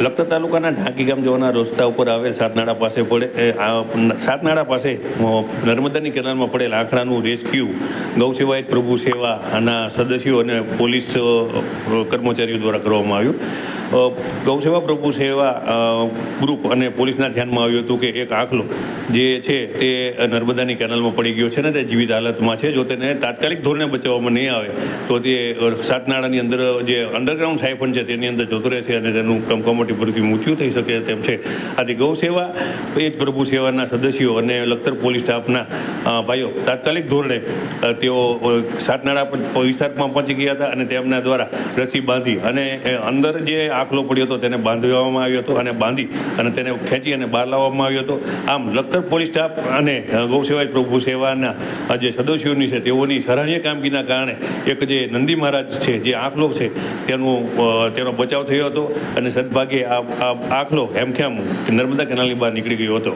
લખતર તાલુકાના ઢાંકી ગામ જવાના રસ્તા ઉપર આવેલ સાતનાળા પાસે પડે સાતનાળા પાસે નર્મદાની કેનાલમાં પડેલ આંકડાનું રેસ્ક્યુ, ગૌ સેવાયત પ્રભુ સેવા, આના સદસ્યો અને પોલીસ કર્મચારીઓ દ્વારા કરવામાં આવ્યું. ગૌસેવા સેવા પ્રભુ સેવા ગ્રુપ અને પોલીસના ધ્યાનમાં આવ્યું હતું કે એક આંકલો જે છે તે નર્મદાની કેનાલમાં પડી ગયો છે ને તે જીવિત હાલતમાં છે. જો તેને તાત્કાલિક ધોરણે બચાવવામાં નહીં આવે, તો તે સાતનાળાની અંદર જે અંડરગ્રાઉન્ડ સાયફન છે તેની અંદર જતો રહેશે અને તેનું કમકમોટી પૂરથી મૃત્યુ થઈ શકે તેમ છે. આથી ગૌ સેવા, એ જ પ્રભુ સેવાના સદસ્યો અને લખતર પોલીસ સ્ટાફના ભાઈઓ તાત્કાલિક ધોરણે તેઓ સાતનાળા વિસ્તારમાં પહોંચી ગયા હતા અને તેમના દ્વારા રસી બાંધી અને અંદર જે આખલો પડ્યો હતો તેને બાંધવામાં આવ્યો હતો અને બાંધી અને તેને ખેંચી અને બહાર લાવવામાં આવ્યો હતો. આમ લખતર પોલીસ સ્ટાફ અને ગૌ સેવા પ્રભુ સેવાના જે સદસ્યોની છે તેઓની સરાહનીય કામગીરીના કારણે એક જે નંદી મહારાજ છે, જે આંખલો છે તેનું તેનો બચાવ થયો હતો અને સદભાગ્યે આ આ આખલો હેમખેમ નર્મદા કેનાલની બહાર નીકળી ગયો હતો.